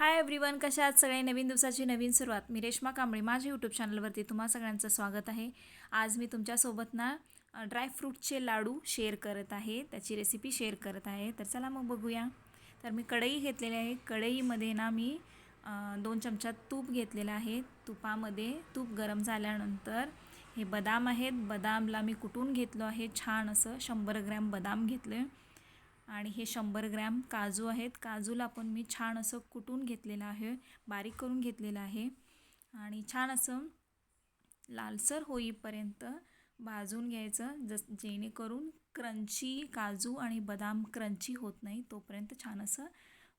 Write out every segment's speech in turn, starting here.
Hi everyone कशा आहात सगळे? नवीन दिवसाची नवीन सुरुवात. मी रेश्मा कांबळे. माझ्या यूट्यूब चॅनलवरती तुम्हा सगळ्यांचं स्वागत आहे. आज मी तुमच्यासोबत ना ड्रायफ्रूटचे लाडू शेअर करत आहे. त्याची रेसिपी शेअर करत आहे. तर चला मग बघूया. तर मी कढई घेतलेली आहे. कढईमध्ये ना मी दोन चमचा तूप घेतलेलं आहे. तुपामध्ये तूप गरम झाल्यानंतर हे बदाम आहेत. बदामला मी कुटून घेतलो आहे. छान असं शंभर ग्रॅम बदाम घेतलं. आणि हे शंभर ग्रॅम काजू आहेत. काजूला पण मी छान असं कुटून घेतलेलं आहे. बारीक करून घेतलेलं आहे. आणि छान असं लालसर होईपर्यंत भाजून घ्यायचं. जस जेणेकरून क्रंची काजू आणि बदाम क्रंची होत नाही तोपर्यंत छान असं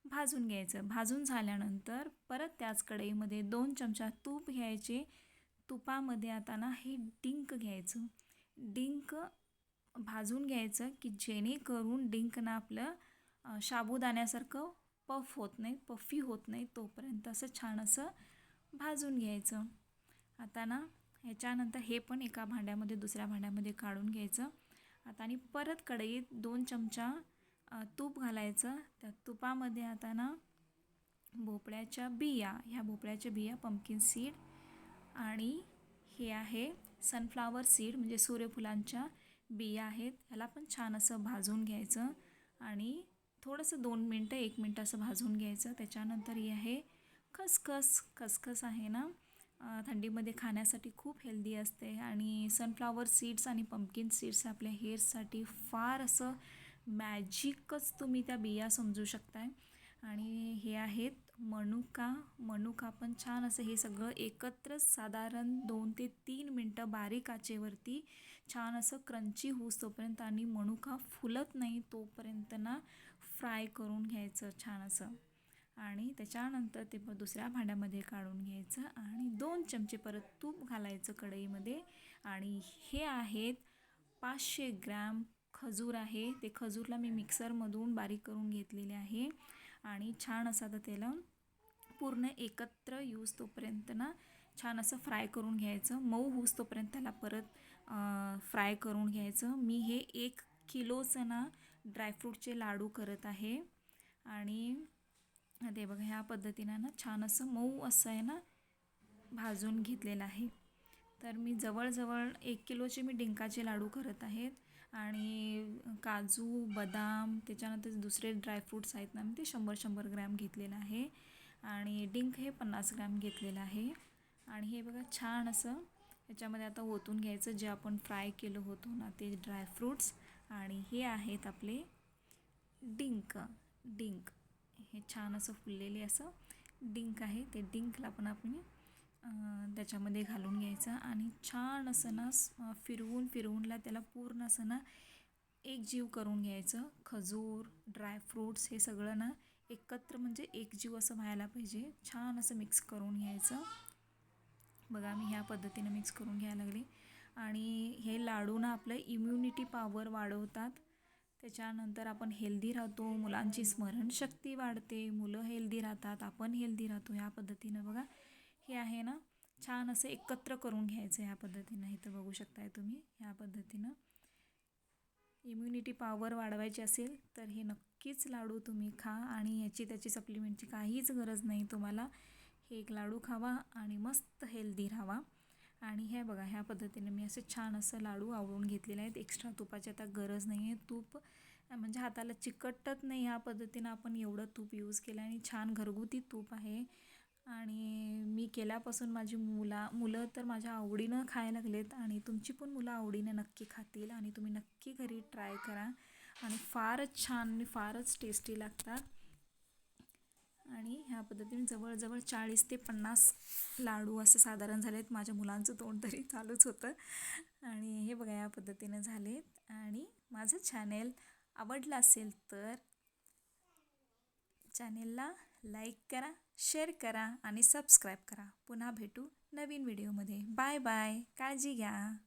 भाजून घ्यायचं. भाजून झाल्यानंतर परत त्याच कढईमध्ये दोन चमचा तूप घ्यायचे. तुपामध्ये आता ना हे डिंक घ्यायचं. डिंक भाजून घ्यायचं की जेणेकरून डिंकनं आपलं साबुदाण्यासारखं पफ होत नाही पफी होत नाही तोपर्यंत असं छान असं भाजून घ्यायचं. आता ना ह्याच्यानंतर हे पण एका भांड्यामध्ये दुसऱ्या भांड्यामध्ये काढून घ्यायचं. आता आणि परत कढईत दोन चमचा तूप घालायचं. त्या तुपामध्ये आता ना भोपळ्याच्या बिया ह्या भोपळ्याच्या बिया पम्पकिन सीड आणि हे आहे सनफ्लावर सीड म्हणजे सूर्यफुलांच्या बिया आहेत याला पण छान असं भाजून घ्यायचं आणि थोडंसं दोन मिनटं एक मिनटं असं भाजून घ्यायचं. त्याच्यानंतर हे आहे खसखस. खसखस आहे ना? थंडीमध्ये खाण्यासाठी खूप हेल्दी असते आणि सनफ्लावर सीड्स आणि पंपकिन सीड्स आपल्या हेअरसाठी फार असं मॅजिकच तुम्ही त्या बिया समजू शकताय. आणि हे आहेत मनुका. मनुका पण छान असं हे सगळं एकत्र साधारण दोन ते तीन मिनटं बारीक आचेवरती छान असं क्रंची होऊस तोपर्यंत आणि मनुका फुलत नाही तोपर्यंत ना फ्राय करून घ्यायचं छान असं. आणि त्याच्यानंतर ते पण दुसऱ्या भांड्यामध्ये काढून घ्यायचं आणि दोन चमचे परत तूप घालायचं कढईमध्ये. आणि हे आहेत पाचशे ग्रॅम खजूर आहे. ते खजूरला मी मिक्सरमधून बारीक करून घेतलेले आहे. आणि छान असं तर त्याला पूर्ण एकत्र यूज तोपर्यंत ना छान असं फ्राय करून घ्यायचं. मऊ होऊस तोपर्यंत त्याला परत फ्राय करून घ्यायचं. मी हे एक किलोचं ना ड्रायफ्रूटचे लाडू करत आहे. आणि ते बघा ह्या पद्धतीनं ना छान असं मऊ असं आहे ना भाजून घेतलेलं आहे. तर मी जवळजवळ एक किलोचे मी डिंकाचे लाडू करत आहेत. आणि काजू बदाम त्याच्यानंतर दुसरे ड्रायफ्रूट्स आहेत ना मी ते शंभर शंभर ग्रॅम घेतलेलं आहे. आणि डिंक हे पन्नास ग्रॅम घेतलेलं आहे. आणि हे बघा छान असं ह्याच्यामध्ये आता ओतून घ्यायचं जे आपण फ्राय केलं होतं ना ते ड्रायफ्रूट्स आणि हे आहेत आपले डिंक डिंक. हे छान असं फुललेले असं डिंक आहे. ते डिंकला पण आपण त्याच्यामध्ये घालून घ्यायचं आणि छान असं ना फिरवून फिरवूनला त्याला पूर्ण असं ना एकजीव करून घ्यायचं. खजूर ड्रायफ्रूट्स हे सगळं ना एकत्र म्हणजे एकजीव असं व्हायला पाहिजे. छान असं मिक्स करून घ्यायचं. बघा मी ह्या पद्धतीनं मिक्स करून घ्यायला लागले. आणि हे लाडू ना आपलं इम्युनिटी पॉवर वाढवतात. त्याच्यानंतर आपण हेल्दी राहतो मुलांची स्मरणशक्ती वाढते मुलं हेल्दी राहतात आपण हेल्दी राहतो ह्या पद्धतीनं बघा. हे आहे ना छान असं एकत्र करून घ्यायचं ह्या पद्धतीनं. इथं बघू शकताय तुम्ही ह्या पद्धतीनं. इम्युनिटी पॉवर वाढवायची असेल तर हे नक्कीच लाडू तुम्ही खा आणि याची त्याची सप्लिमेंटची काहीच गरज नाही तुम्हाला. हे एक लाडू खावा आणि मस्त हेल्दी राहावा. आणि हे बघा ह्या पद्धतीने मी असे छान असं लाडू आवळून घेतलेले आहेत. एक्स्ट्रा तुपाची आता गरज नाही आहे. तूप म्हणजे हाताला चिकटत नाही ह्या पद्धतीनं आपण एवढं तूप यूज केलं आणि छान घरगुती तूप आहे. आणि मी केल्यापासून माझी मुला मुलं तर माझ्या आवडीनं खायला लागलेत आणि तुमची पण मुलं आवडीनं नक्की खातील आणि तुम्ही नक्की घरी ट्राय करा. आणि फारच छान आणि फारच टेस्टी लागतात. आणि ह्या पद्धतीने जवळजवळ चाळीस ते पन्नास लाडू असं साधारण झालेत. माझ्या मुलांचं तोंड तरी चालूच होतं. आणि हे बघा या पद्धतीने झालेत. आणि माझं चॅनेल आवडलं असेल तर चॅनेलला लाईक करा शेअर करा आणि सबस्क्राईब करा. पुन्हा भेटू नवीन व्हिडिओमध्ये. Bye bye. काळजी घ्या.